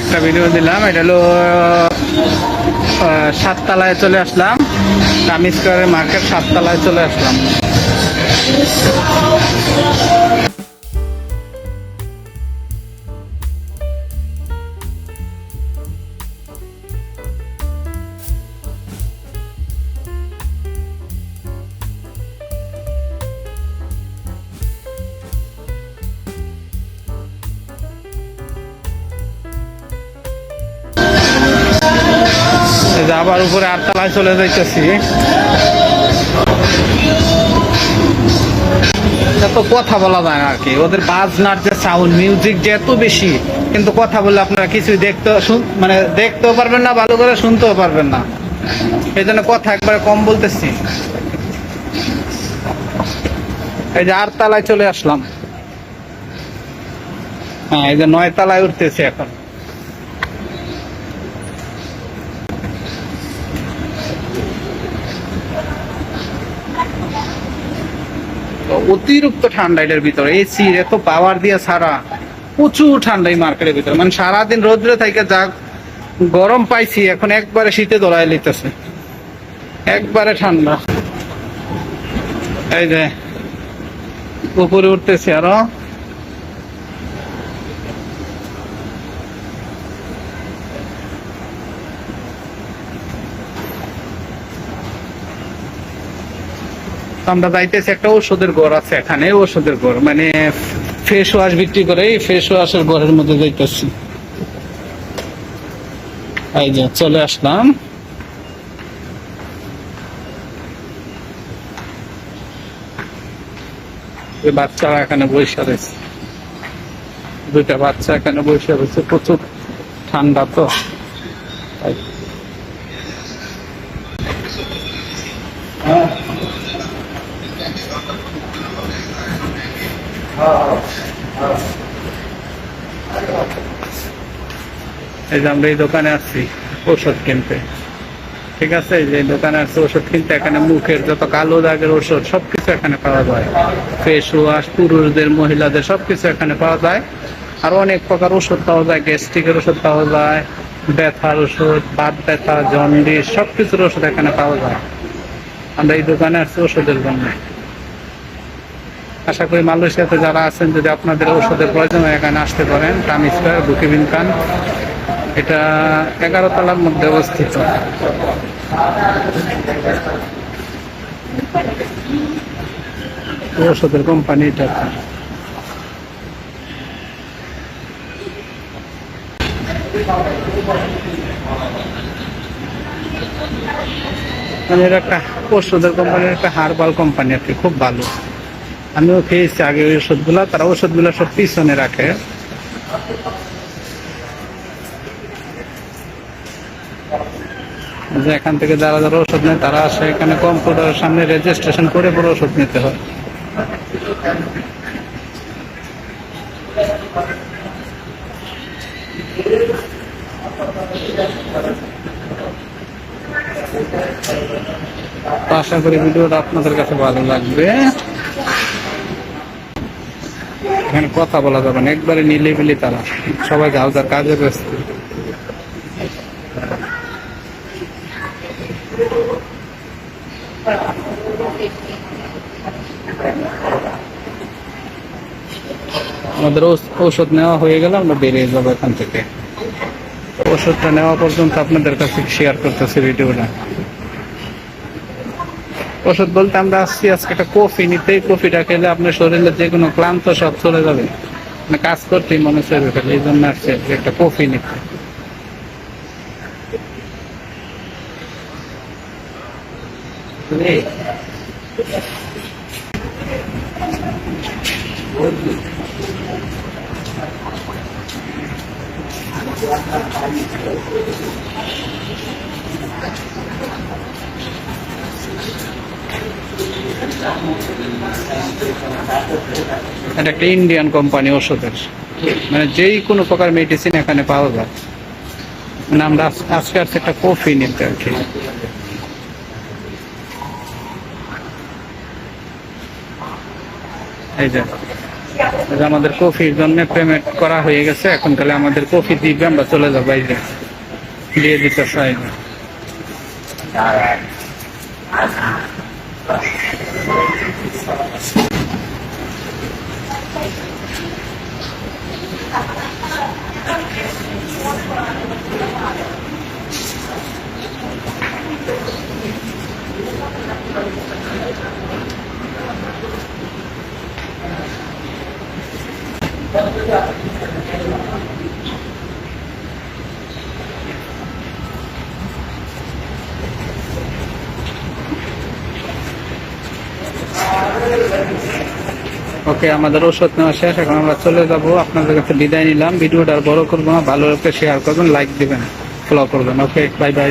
একটা ভিডিও দিলাম। এটা হলো সাততলায় চলে আসলাম। কামি মার্কেট সাততলায় চলে আসলাম। যে আবার উপরে আটতলায় চলে যাইতেছি। এত কথা বলা যায় না আর কি। ওদের বাজনার যে সাউন্ড মিউজিক যে এত বেশি, কিন্তু কথা বললে আপনারা কিছুই দেখতে মানে দেখতেও পারবেন না, ভালো করে শুনতেও পারবেন না। এই জন্য কথা একবারে কম বলতেছি। এই যে আটতলায় চলে আসলাম। হ্যাঁ এই যে নয় তলায় উঠতেছি এখন। অতিরিক্ত ঠান্ডা এটার ভিতরে এসি এত পাওয়ার দিয়ে সারা প্রচুর ঠান্ডা এই মার্কেটের ভিতরে। মানে সারাদিন রোদ্রে থেকে যা গরম পাইছি, এখন একবারে শীতে দৌড়ায় লিতেছে একবারে ঠান্ডা। এই যে, উপরে উঠতেছি আরও। আমরা যাইতেছি একটা ওষুধের ঘর আছে এখানে ওষুধের ঘর। মানে ফেস ওয়াশ বিক্রি করে এই ফেস ওয়াশের ঘরের মধ্যে যাইতেছি। এই যে, চলে আসলাম। বাচ্চারা এখানে বসে রয়েছে। দুইটা বাচ্চা এখানে বসে রয়েছে, প্রচুর ঠান্ডা তো। তাই। এই যে আমরা এই দোকানে আসছি ওষুধ কিনতে। ঠিক আছে? যে দোকানে আসছে ওষুধ কিনতে, এখানে মুখের যত কালো দাগের ওষুধ সবকিছু এখানে পাওয়া যায়। ফেস ওয়াশ পুরুষদের, মহিলাদের, সবকিছু এখানে পাওয়া যায়। আর অনেক প্রকার ওষুধ পাওয়া যায়, গ্যাস্ট্রিকের ওষুধ পাওয়া যায়, ব্যথার ওষুধ বাত ব্যথা, জন্ডিস, সবকিছুর ওষুধ এখানে পাওয়া যায়। আমরা এই দোকানে আসছি ওষুধের জন্য। আশা করি মালয়েশিয়াতে যারা আছেন, যদি আপনাদের ওষুধের প্রয়োজন হয়, এখানে আসতে পারেন। কাম স্কোয়ার বুকিবিন খান। এটা এগারো তলার মধ্যে অবস্থিত। ওষুধের কোম্পানি এটা। মানে এর একটা ওষুধের কোম্পানির একটা হারবাল কোম্পানি আর কি, খুব ভালো। আমিও খেয়েছি আগে ওই ওষুধগুলো, তারা ওষুধগুলো সব পিছনে রাখে। যে এখান থেকে যারা যারা ওষুধ নেয়, তারা আসে এখানে কম্পিউটারের সামনে রেজিস্ট্রেশন করে পরে ওষুধ নিতে হয়। আশা করি ভিডিওটা আপনাদের কাছে ভালো লাগবে। এখানে কথা বলা যাবে না, একবারে নিলিবিলি তারা সবাই যাও, যার কাজে ব্যস্ত। আমাদের ঔষ- ঔষধ নেওয়া হয়ে গেলে আমরা বেরিয়ে যাব এখান থেকে। ওষুধটা নেওয়া পর্যন্ত আপনাদের কাছে শেয়ার করতেছি ভিডিওটা। ওষুধ বলতে আমরা আসছি আজকে একটা কফি নিতে। কফিটা খেলে আপনার শরীরে যে কোনো ক্লান্ত সব চলে যাবে। মানে কাজ করতেই মনে চলবে ফেলে এই জন্য আসছে একটা কফি নিতে। এটা একটা ইন্ডিয়ান কোম্পানি ওষুধের। মানে যেই কোনো প্রকার মেডিসিন এখানে পাওয়া যায়। মানে আমরা আজ- আজকে আসছে একটা কফি নিতে আর কি। এই যে। আমাদের কফির জন্য পেমেন্ট করা হয়ে গেছে, এখন তাহলে আমাদের কফি দিবে, আমরা চলে যাব বাইরে। দিয়ে দিতে চাই ওকে আমাদের ওষুধ নেওয়া শেষ। এখন আমরা চলে যাব। আপনাদের কাছে বিদায় নিলাম। ভিডিওটা বড় করব না, ভালো শেয়ার করবেন লাইক দিবেন ফলো করবেন। Okay bye bye